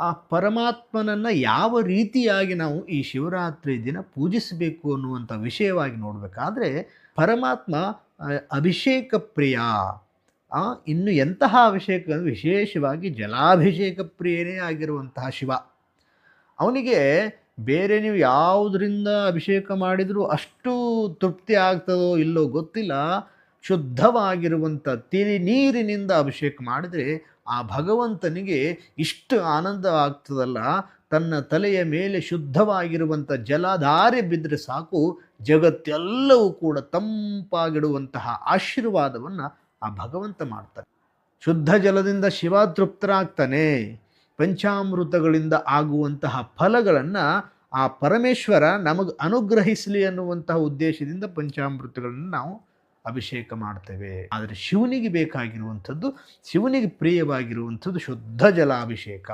ಆ ಪರಮಾತ್ಮನನ್ನು ಯಾವ ರೀತಿಯಾಗಿ ನಾವು ಈ ಶಿವರಾತ್ರಿ ದಿನ ಪೂಜಿಸಬೇಕು ಅನ್ನುವಂಥ ವಿಷಯವಾಗಿ ನೋಡಬೇಕಾದ್ರೆ ಪರಮಾತ್ಮ ಅಭಿಷೇಕ ಪ್ರಿಯ. ಇನ್ನು ಎಂತಹ ಅಭಿಷೇಕ ವಿಶೇಷವಾಗಿ ಜಲಾಭಿಷೇಕ ಪ್ರಿಯನೇ ಆಗಿರುವಂತಹ ಶಿವ. ಅವನಿಗೆ ಬೇರೆ ನೀವು ಯಾವುದರಿಂದ ಅಭಿಷೇಕ ಮಾಡಿದರೂ ಅಷ್ಟು ತೃಪ್ತಿ ಆಗ್ತದೋ ಇಲ್ಲೋ ಗೊತ್ತಿಲ್ಲ. ಶುದ್ಧವಾಗಿರುವಂಥ ತಿಳಿ ನೀರಿನಿಂದ ಅಭಿಷೇಕ ಮಾಡಿದರೆ ಆ ಭಗವಂತನಿಗೆ ಇಷ್ಟು ಆನಂದ ಆಗ್ತದಲ್ಲ, ತನ್ನ ತಲೆಯ ಮೇಲೆ ಶುದ್ಧವಾಗಿರುವಂಥ ಜಲಧಾರೆ ಬಿದ್ದರೆ ಸಾಕು, ಜಗತ್ತೆಲ್ಲವೂ ಕೂಡ ತಂಪಾಗಿಡುವಂತಹ ಆಶೀರ್ವಾದವನ್ನು ಆ ಭಗವಂತ ಮಾಡ್ತಾನೆ. ಶುದ್ಧ ಜಲದಿಂದ ಶಿವ ತೃಪ್ತರಾಗ್ತಾನೆ ಪಂಚಾಮೃತಗಳಿಂದ ಆಗುವಂತಹ ಫಲಗಳನ್ನು ಆ ಪರಮೇಶ್ವರ ನಮಗೆ ಅನುಗ್ರಹಿಸಲಿ ಅನ್ನುವಂತಹ ಉದ್ದೇಶದಿಂದ ಪಂಚಾಮೃತಗಳನ್ನು ನಾವು ಅಭಿಷೇಕ ಮಾಡ್ತೇವೆ. ಆದರೆ ಶಿವನಿಗೆ ಬೇಕಾಗಿರುವಂಥದ್ದು ಶಿವನಿಗೆ ಪ್ರಿಯವಾಗಿರುವಂಥದ್ದು ಶುದ್ಧ ಜಲಾಭಿಷೇಕ.